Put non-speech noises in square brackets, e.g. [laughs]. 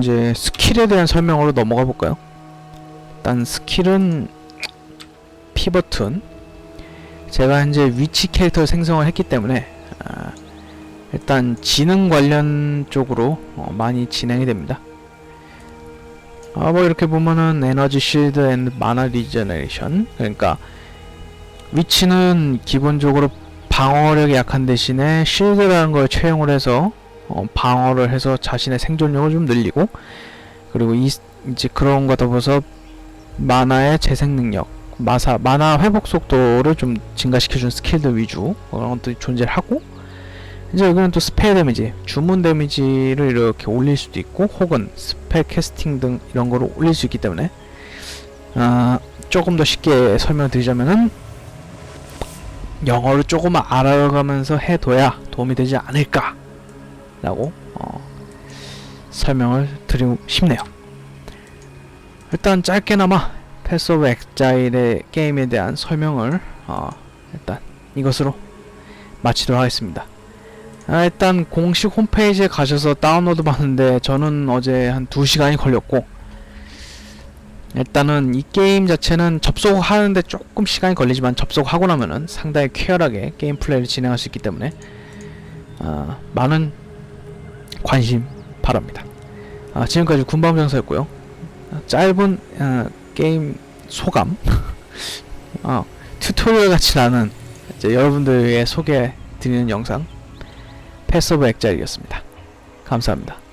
이제 스킬에 대한 설명으로 넘어가 볼까요? 일단 스킬은 P 버튼. 제가 현재 위치 캐릭터를 생성을 했기 때문에 아, 일단 지능 관련 쪽으로 어, 많이 진행이 됩니다. 아, 뭐 이렇게 보면은 에너지 실드 앤 마나 리저네이션 그러니까 위치는 기본적으로 방어력이 약한 대신에 실드라는 걸 채용을 해서 어, 방어를 해서 자신의 생존력을 좀 늘리고 그리고 이 이제 그런 거 더불어서 마나의 재생 능력 마사 마나 회복 속도를 좀 증가시켜준 스킬들 위주 그런 것들이 존재를 하고 이제 여기는 또 스페 데미지 주문 데미지를 이렇게 올릴 수도 있고 혹은 스페 캐스팅 등 이런 거를 올릴 수 있기 때문에 아 조금 더 쉽게 설명드리자면은 영어를 조금 알아가면서 해둬야 도움이 되지 않을까 라고 어, 설명을 드리고 싶네요. 일단 짧게나마 패스 오브 엑자일의 게임에 대한 설명을 어, 일단 이것으로 마치도록 하겠습니다. 아, 일단 공식 홈페이지에 가셔서 다운로드 받는데 저는 어제 한 2시간이 걸렸고 일단은 이 게임 자체는 접속하는데 조금 시간이 걸리지만 접속하고 나면은 상당히 쾌활하게 게임 플레이를 진행할 수 있기 때문에 아, 많은 관심 바랍니다. 아, 지금까지 군밤장사였고요. 아, 짧은 아, 게임 소감, [laughs] 아, 튜토리얼 같이 나는 여러분들에게 소개해 드리는 영상 패스 오브 엑자이였습니다. 감사합니다.